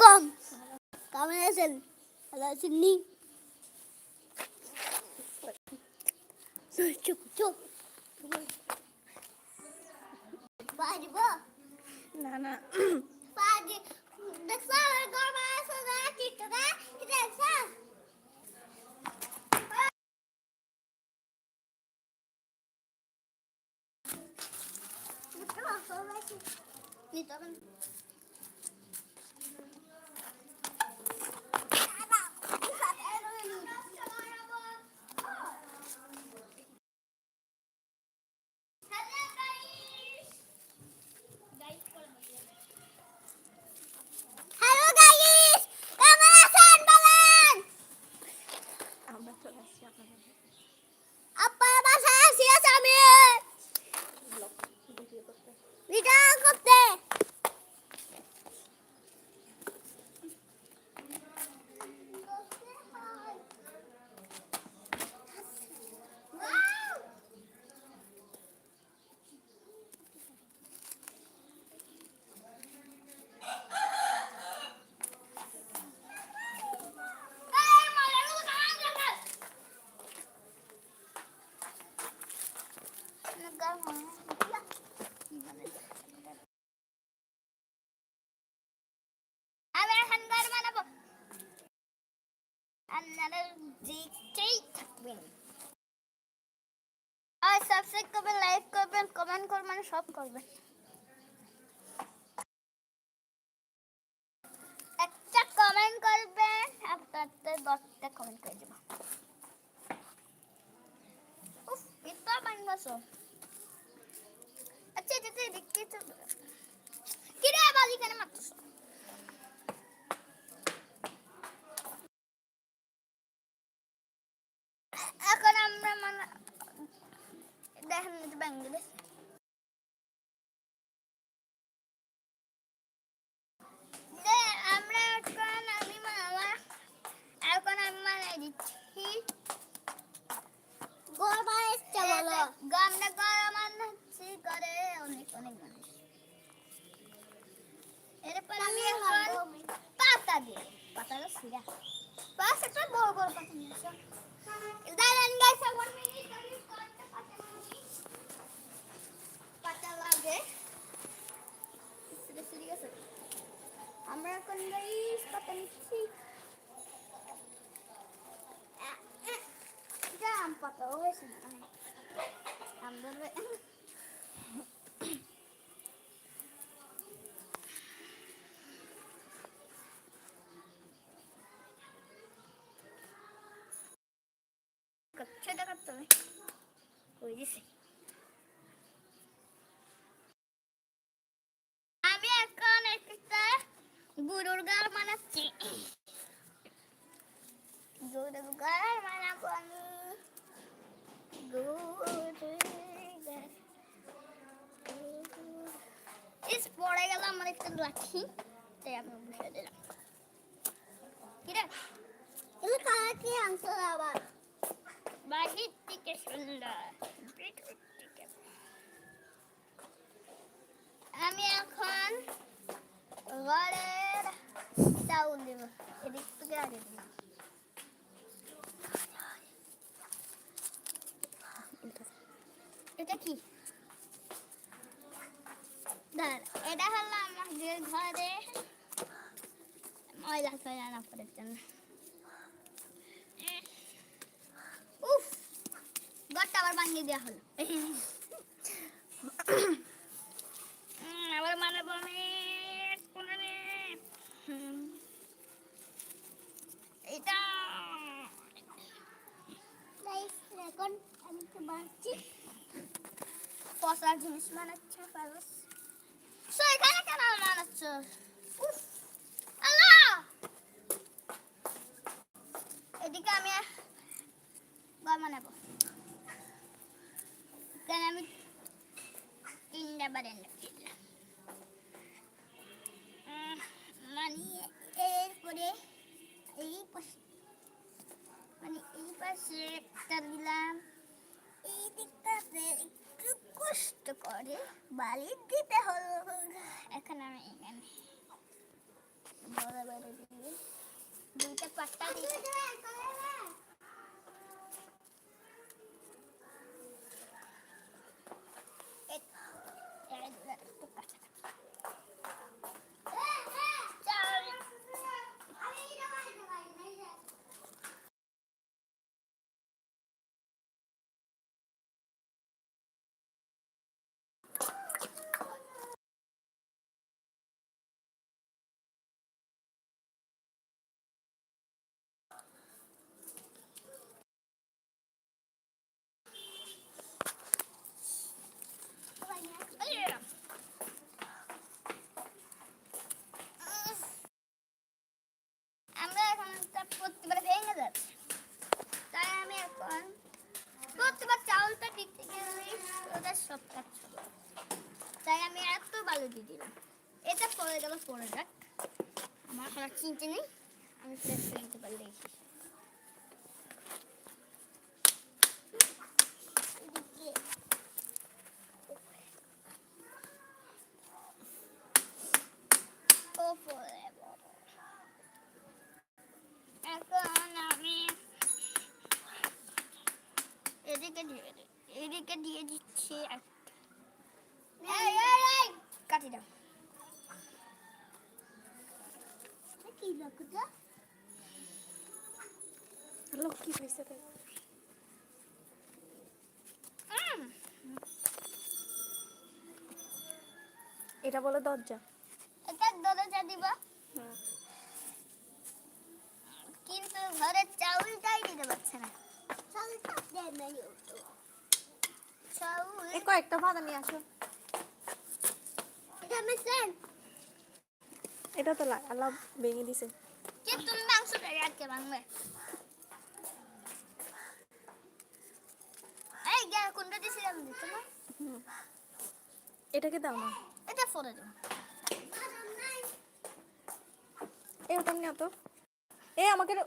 আলাইকুম কেমন আছেন ভালো আছেন নি? চুপ চুপ। পারব না না। পারি দেখছ? আমার গর্ব আছে না? দেখছ? হবে না। হ্যালো গাইস কেমন আছেন বলেন আমরা চলে আসছি আপনাদের আপনার বাসায় আছি আছি আমি ব্লগ ভিডিও করতে ভিডিও করতে আমি এখন ঘর বানাবো আপনারা দেখতেই থাকবেন আর সাবস্ক্রাইব করবেন লাইক করবেন কমেন্ট করবেন, সব করবেন। একটা কমেন্ট করবেন, আপনাদের দশটা কমেন্ট করে দেবো। উফ আচ্ছা যেতে দেখতে তো কিরে বাজি কেন মারতেছ এখন আমরা মানে এটা বাংলাদেশ আমরা এখন আমি মামা এখন আমি দিচ্ছি গরমা এসছে বলো গামটা গরম আনছি করে অনেক অনেক মানুষ এরপর আমি এখন পাতা দিই পাতাটা সিরা বাস একটা বড় বড় পাতা নিয়ে দাঁড়ান গাইস আমার মিনিট আমি কয়েকটা পাতা নিই পাতা লাগে সিরে সিরে গেছে আমরা এখন গাইস পাতা নিচ্ছি জাম পাতা হয়েছে না আমরা সেটা করতে হবে ওই দিছে আমি এখন একটা গরুর গাল বানাচ্ছি গরুর গাল বানাবো আমি গরুর গাল। ইস পড়ে গেল আমার একটা লাঠি তাই আমি বসে দিলাম কিরে এগুলো কারা কি আনছো আবার বাড়ির থেকে সুন্দর ভিতর থেকে। আমি এখন ঘরের চাউল দেব। এদিক থেকে আগে দিলাম এটা কি? দাঁড়, এটা হলো আমাদের ঘরে ময়লা ফেলা না আবার ভাঙিয়ে দেওয়া হলো। আবার মানাবো আমি। এটা এখন আমি তো বানাচ্ছি। জিনিস বানাচ্ছে পারস সো এখানে কেন বানাচ্ছ? আল্লাহ! এদিকে আমি বানাবো এখানে আমি তিনটা বারান্দা দিলাম উম, মানে এরপরে এই পাশে মানে এই পাশে একটা দিলাম এই দিকটাতে একটু কষ্ট করে বালি দিতে হলো এখন আমি এখানে ধরে বেড়ে দিয়ে দুইটা পাট্টা দিয়ে এই- এই দুটো একটু কাছাকাছি। চল। এই। আমরা এখন একটা প্রতিবার ভেঙে যাচ্ছে তাই আমি এখন প্রতিবার চাউলটা দিতে গেলে ওটা সব কাজ তাই আমি এত ভালো দিয়ে দিলাম। এটা পরে গেল পরে যাক। আমার আর চিনতে নেই। আমি পারলে ওপরে বাবা। এখন আমি এদিকে দিয়ে দিচ্ছি কাটি দাও। কি হয়েছে এটা বলে দরজা এটা দরজা দিবা হুম। কিন্তু ঘরের চাউলটাই দিতে পারছে না চাউলটা দেয় নাই ও তো। চাউল এই কয়েকটা ভাজা নিয়ে আসো। এটা তো লা- আল্লাহ ভেঙে দিছে। তুমি মাংসটা আজকে ভাঙবে এই গা কোনটা দিছিলাম দিতে না এটাকে দাও না। এটা ফলে দাও। এ ওটা নিয়ে তো। এ আমাকে এটা